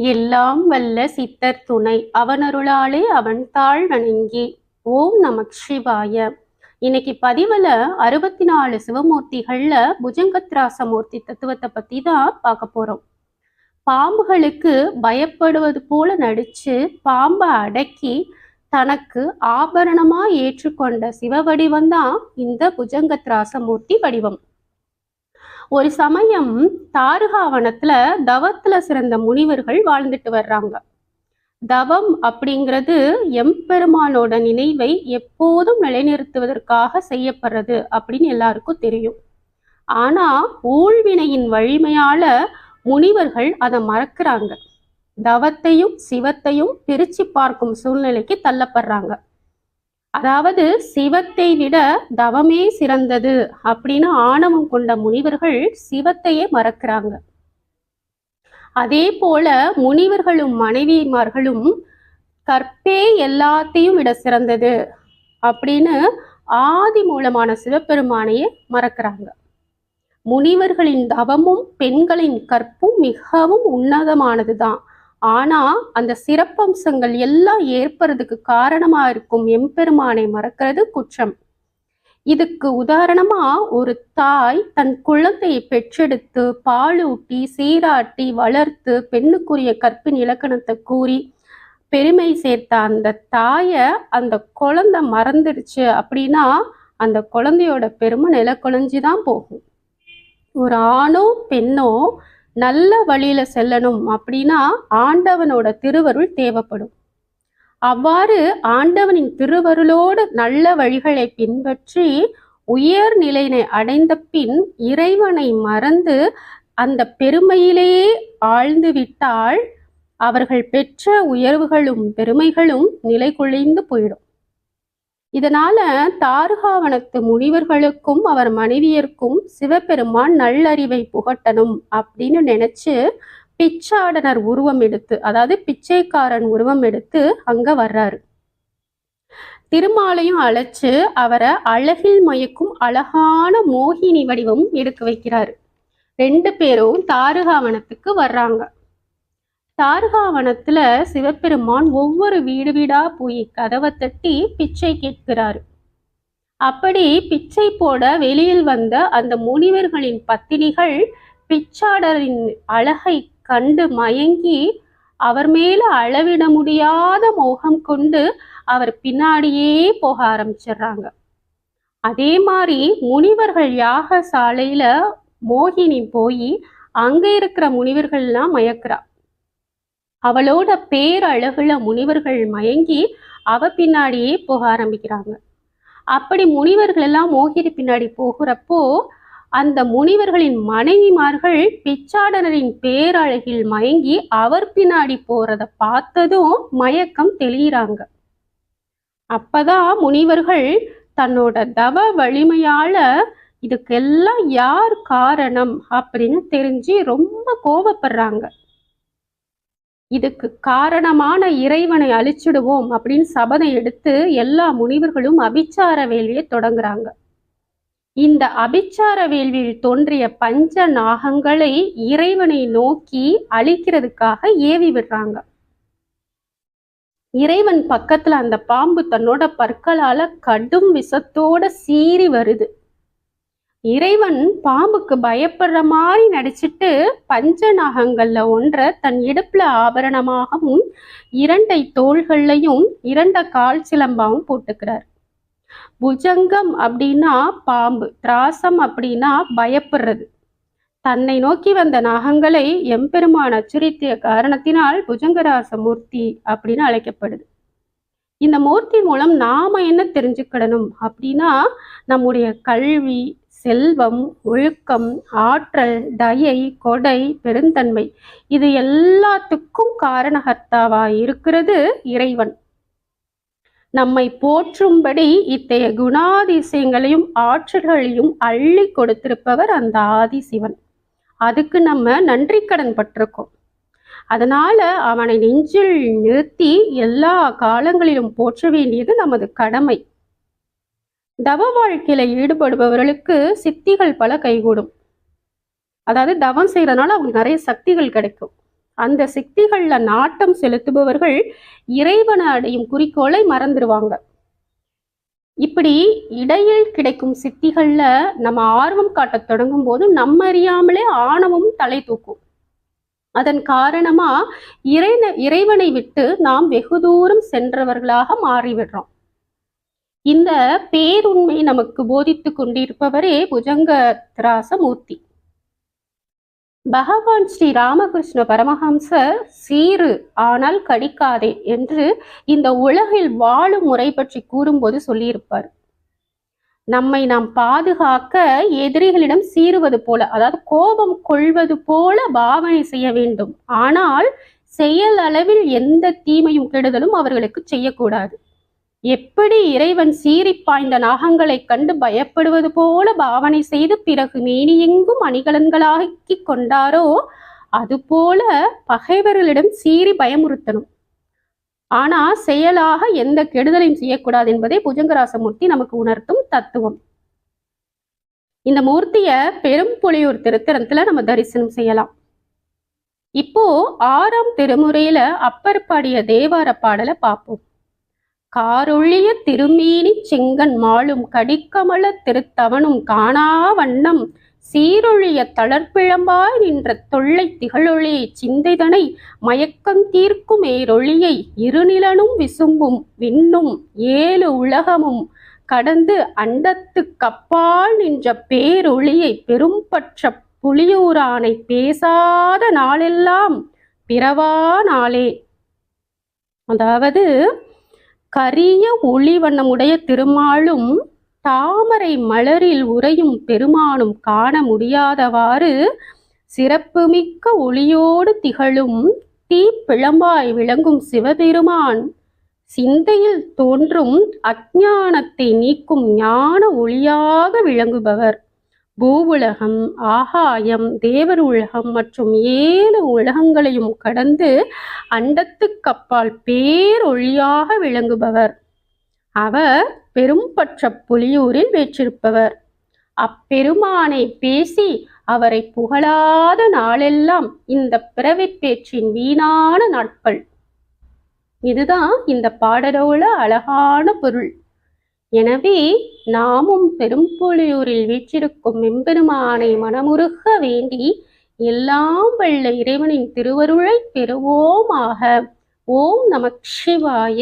எல்லாம் வல்ல சித்தர் துணை. அவனருளாலே அவன் தாழ் வணங்கி ஓம் நமக் சிவாய. இன்னைக்கு பதிவுல அறுபத்தி நாலு சிவமூர்த்திகள்ல புஜங்கத்ராசமூர்த்தி தத்துவத்தை பத்தி தான் பார்க்க போறோம். பாம்புகளுக்கு பயப்படுவது போல நடிச்சு பாம்பை அடக்கி தனக்கு ஆபரணமா ஏற்றுக்கொண்ட சிவ தான் இந்த புஜங்கத்ராச மூர்த்தி வடிவம். ஒரு சமயம் தாருகாவனத்துல தவத்துல சிறந்த முனிவர்கள் வாழ்ந்துட்டு வர்றாங்க. தவம் அப்படிங்கிறது எம்பெருமானோட நினைவை எப்போதும் நிலைநிறுத்துவதற்காக செய்யப்படுறது அப்படின்னு எல்லாருக்கும் தெரியும். ஆனா ஊழ்வினையின் வலிமையால முனிவர்கள் அதை மறக்கிறாங்க. தவத்தையும் சிவத்தையும் பிரிச்சு பார்க்கும் சூழ்நிலைக்கு தள்ளப்படுறாங்க. அதாவது சிவத்தை விட தவமே சிறந்தது அப்படின்னு ஆணவம் கொண்ட முனிவர்கள் சிவத்தையே மறக்கிறாங்க. அதே போல முனிவர்களும் மனைவிமார்களும் கற்பே எல்லாத்தையும் விட சிறந்தது அப்படின்னு ஆதி மூலமான சிவபெருமானையே மறக்கிறாங்க. முனிவர்களின் தவமும் பெண்களின் கற்பும் மிகவும் உன்னதமானதுதான். ஆனா அந்த சிறப்பம்சங்கள் எல்லாம் ஏற்படுறதுக்கு காரணமா இருக்கும் எம்பெருமானை மறக்கிறது குற்றம். இதுக்கு உதாரணமா ஒரு தாய் தன் குழந்தையை பெற்றெடுத்து பாலூட்டி சீராட்டி வளர்த்து பெண்ணுக்குரிய கற்பின் இலக்கணத்தை கூறி பெருமை சேர்த்த அந்த தாயை அந்த குழந்தை மறந்துடுச்சு அப்படின்னா அந்த குழந்தையோட பெருமை நில தான் போகும். ஒரு ஆணோ பெண்ணோ நல்ல வழியில செல்லணும் அப்படின்னா ஆண்டவனோட திருவருள் தேவைப்படும். அவ்வாறு ஆண்டவனின் திருவருளோடு நல்ல வழிகளை பின்பற்றி உயர் நிலையினை அடைந்த பின் இறைவனை மறந்து அந்த பெருமையிலேயே ஆழ்ந்து விட்டால் அவர்கள் பெற்ற உயர்வுகளும் பெருமைகளும் நிலை குலைந்து போயிடும். இதனால தாருகாவனத்து முனிவர்களுக்கும் அவர் மனைவியர்க்கும் சிவபெருமான் நல்லறிவை புகட்டணும் அப்படின்னு நினைச்சு பிச்சாடனர் உருவம் எடுத்து அதாவது பிச்சைக்காரன் உருவம் எடுத்து அங்க வர்றாரு. திருமாலையும் அழைச்சு அவரை அழகில் மயக்கும் அழகான மோகினி வடிவம் எடுக்க வைக்கிறாரு. ரெண்டு பேரும் தாருகாவனத்துக்கு வர்றாங்க. தார்காவனத்துல சிவபெருமான் ஒவ்வொரு வீடு வீடா போய் கதவை தட்டி பிச்சை கேட்கிறாரு. அப்படி பிச்சை போட வெளியில் வந்த அந்த முனிவர்களின் பத்தினிகள் பிச்சாடரின் அழகை கண்டு மயங்கி அவர் மேல அளவிட முடியாத மோகம் கொண்டு அவர் பின்னாடியே போக ஆரம்பிச்சிடுறாங்க. அதே மாதிரி முனிவர்கள் யாக சாலையில மோகினி போய் அங்க இருக்கிற முனிவர்கள்லாம் மயக்கிறா. அவளோட பேரழகுல முனிவர்கள் மயங்கி அவ பின்னாடியே போக ஆரம்பிக்கிறாங்க. அப்படி முனிவர்கள் எல்லாம் மோகிரி பின்னாடி போகிறப்போ அந்த முனிவர்களின் மனைவிமார்கள் பிச்சாடனரின் பேரழகில் மயங்கி அவர் பின்னாடி போறத பார்த்ததும் மயக்கம் தெளிகிறாங்க அப்பதான் முனிவர்கள் தன்னோட தவ வலிமையால இதுக்கெல்லாம் யார் காரணம் அப்படின்னு தெரிஞ்சு ரொம்ப கோபப்படுறாங்க இதுக்கு காரணமான இறைவனை அழிச்சிடுவோம் அப்படின்னு சபதம் எடுத்து எல்லா முனிவர்களும் அபிச்சார வேள்வியை தொடங்குறாங்க. இந்த அபிச்சார வேள்வியில் தோன்றிய பஞ்ச நாகங்களை இறைவனை நோக்கி அழிக்கிறதுக்காக ஏவி விடுறாங்க. இறைவன் பக்கத்துல அந்த பாம்பு தன்னோட பற்களால கடும் விஷத்தோட சீறி வருது. இறைவன் பாம்புக்கு பயப்படுற மாதிரி நடிச்சிட்டு பஞ்ச நாகங்கள்ல ஒன்றை தன் இடுப்புல ஆபரணமாகவும் இரண்டை தோள்கள்லையும் இரண்ட கால் சிலம்பாவும் போட்டுக்கிறார். புஜங்கம் அப்படின்னா பாம்பு திராசம் அப்படின்னா பயப்படுறது. தன்னை நோக்கி வந்த நாகங்களை எம்பெருமான் அச்சுறுத்திய காரணத்தினால் புஜங்கராச மூர்த்தி அப்படின்னு அழைக்கப்படுது. இந்த மூர்த்தி மூலம் நாம என்ன தெரிஞ்சுக்கிடணும் அப்படின்னா நம்முடைய கல்வி செல்வம் ஒழுக்கம் ஆற்றல் தயை கொடை பெருந்தன்மை இது எல்லாத்துக்கும் காரணகர்த்தாவா இருக்கிறது இறைவன். நம்மை போற்றும்படி இத்தகைய குணாதிசயங்களையும் ஆற்றல்களையும் அள்ளி கொடுத்திருப்பவர் அந்த ஆதிசிவன். அதுக்கு நம்ம நன்றி கடன் பட்டிருக்கோம். அதனால அவனை நெஞ்சில் நிறுத்தி எல்லா காலங்களிலும் போற்ற வேண்டியது நமது கடமை. தவ வாழ்க்கையில ஈடுபடுபவர்களுக்கு சித்திகள் பல கைகூடும். அதாவது தவம் செய்யறதுனால அவங்களுக்கு நிறைய சக்திகள் கிடைக்கும். அந்த சக்திகள்ல நாட்டம் செலுத்துபவர்கள் இறைவனை அடையும் குறிக்கோளை மறந்துடுவாங்க இப்படி இடையில் கிடைக்கும் சித்திகள்ல நம்ம ஆர்வம் காட்டத் தொடங்கும் போது நம்ம அறியாமலே ஆணவம் தலை தூக்கும். அதன் காரணமா இறைன இறைவனை விட்டு நாம் வெகு தூரம் சென்றவர்களாக மாறிவிடுறோம். இந்த பேருண்மை நமக்கு போதித்து கொண்டிருப்பவரே புஜங்க திராசமூர்த்தி பகவான் ஸ்ரீ ராமகிருஷ்ண பரமஹம்சர் சீரு ஆனால் கடிக்காதே என்று இந்த உலகில் வாழும் முறை பற்றி கூறும்போது சொல்லியிருப்பார். நம்மை நாம் பாதுகாக்க எதிரிகளிடம் சீறுவது போல அதாவது கோபம் கொள்வது போல பாவனை செய்ய வேண்டும். ஆனால் செயல் அளவில் எந்த தீமையும் கெடுதலும் அவர்களுக்கு செய்யக்கூடாது. எப்படி இறைவன் சீறி பாய்ந்த நாகங்களைக் கண்டு பயப்படுவது போல பாவனை செய்து பிறகு மேனியெங்கும் அணிகலன்களாக்கி கொண்டாரோ அதுபோல பகைவர்களிடம் சீறி பயமுறுத்தணும். ஆனா செயலாக எந்த கெடுதலையும் செய்யக்கூடாது என்பதை புஜங்கராசமூர்த்தி நமக்கு உணர்த்தும் தத்துவம். இந்த மூர்த்திய பெரும்புலியூர் திருத்தலத்துல நம்ம தரிசனம் செய்யலாம். இப்போ ஆறாம் திருமுறையில அப்பர் பாடிய தேவார பாடலை பார்ப்போம். காரொழிய திருமீனி செங்கன் மாளும் கடிக்கமல திருத்தவனும் காணா வண்ணம் சீரொழிய தளர்பிழம்பாய் நின்ற தொல்லை திகழொளியை சிந்தைதனை மயக்கம் தீர்க்கும் ஏரொளியை இருநிலனும் விசும்பும் விண்ணும் ஏழு உலகமும் கடந்து அண்டத்து கப்பால் நின்ற பேரொளியை பெரும்பற்ற புலியூரானை பேசாத நாளெல்லாம் பிறவா நாளே. அதாவது கரிய ஒளி வண்ணமுடைய திருமாலும் தாமரை மலரில் உறையும் பெருமானும் காண முடியாதவாறு சிறப்புமிக்க ஒளியோடு திகழும் தீப்பிழம்பாய் விளங்கும் சிவபெருமான் சிந்தையில் தோன்றும் அஜானத்தை நீக்கும் ஞான ஒளியாக விளங்குபவர். பூவுலகம் ஆகாயம் தேவர் உலகம் மற்றும் ஏழு உலகங்களையும் கடந்து அண்டத்துக்கப்பால் பேரொழியாக விளங்குபவர். அவர் பெரும்பற்ற புலியூரில் வீற்றிருப்பவர். அப்பெருமானை பேசி அவரை புகழாத நாளெல்லாம் இந்த பிறவி பேச்சின் வீணான நாட்கள். இதுதான் இந்த பாடலோட அழகான பொருள். எனவே நாமும் பெரும்பொழியூரில் வீற்றிருக்கும் எம்பெருமானை மனமுருக வேண்டி எல்லாம் வல்ல இறைவனின் திருவருளை பெறுவோமாக. ஓம் நமக் சிவாய